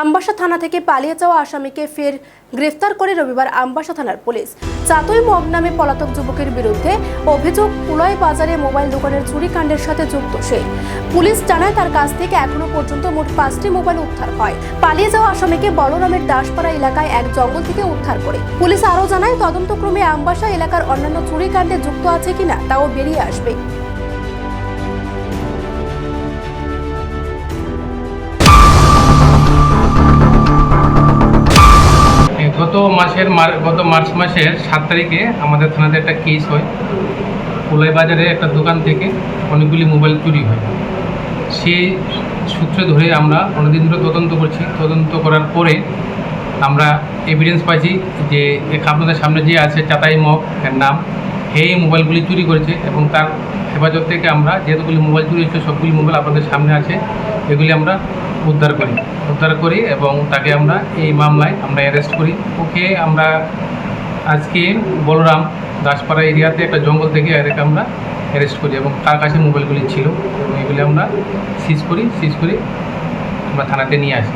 আমবাসা থানা থেকে পালিয়ে যাওয়া আসামিকে ফের গ্রেফতার করে রবিবার আমবাসা থানার পুলিশ। চাতই মগ নামে পলাতক যুবকের বিরুদ্ধে অভিযোগ পুলয় বাজারে মোবাইল দোকানের চুরিকাণ্ডের সাথে যুক্ত সে। পুলিশ জানায় তার কাছ থেকে এখনও পর্যন্ত মোট পাঁচটি মোবাইল উদ্ধার হয়। পালিয়ে যাওয়া আসামিকে বলরামের দাসপাড়া এলাকায় এক জঙ্গল থেকে উদ্ধার করে। পুলিশ আরও জানায়, তদন্তক্রমে আমবাসা এলাকার অন্যান্য চুরিকাণ্ডে যুক্ত আছে কিনা, তাও বেরিয়ে আসবে। গত মাসের গত মার্চ মাসের সাত তারিখে আমাদের থানাতে একটা কেস হয়। কোলাই বাজারে একটা দোকান থেকে অনেকগুলি মোবাইল চুরি হয়। সেই সূত্রে ধরে আমরা অনেকদিন ধরে তদন্ত করছি। তদন্ত করার পরে আমরা এভিডেন্স পাইছি যে আপনাদের সামনে যে আছে চাতাই মগ এর নাম এই মোবাইলগুলি চুরি করেছে এবং তার হেফাজত থেকে আমরা যেগুলি মোবাইল চুরি হয়েছে, সবগুলি মোবাইল আপনাদের সামনে আছে, এগুলি আমরা উদ্ধার করি উদ্ধার করি এবং তাকে আমরা এই মামলায় আমরা অ্যারেস্ট করি। ওকে আমরা আজকে বলরাম দাসপাড়া এরিয়াতে একটা জঙ্গল থেকে এদেরকে আমরা অ্যারেস্ট করি এবং তার কাছে মোবাইলগুলি ছিল। এবং এগুলি আমরা সিজ করি সিজ করি, আমরা থানাতে নিয়ে আসি।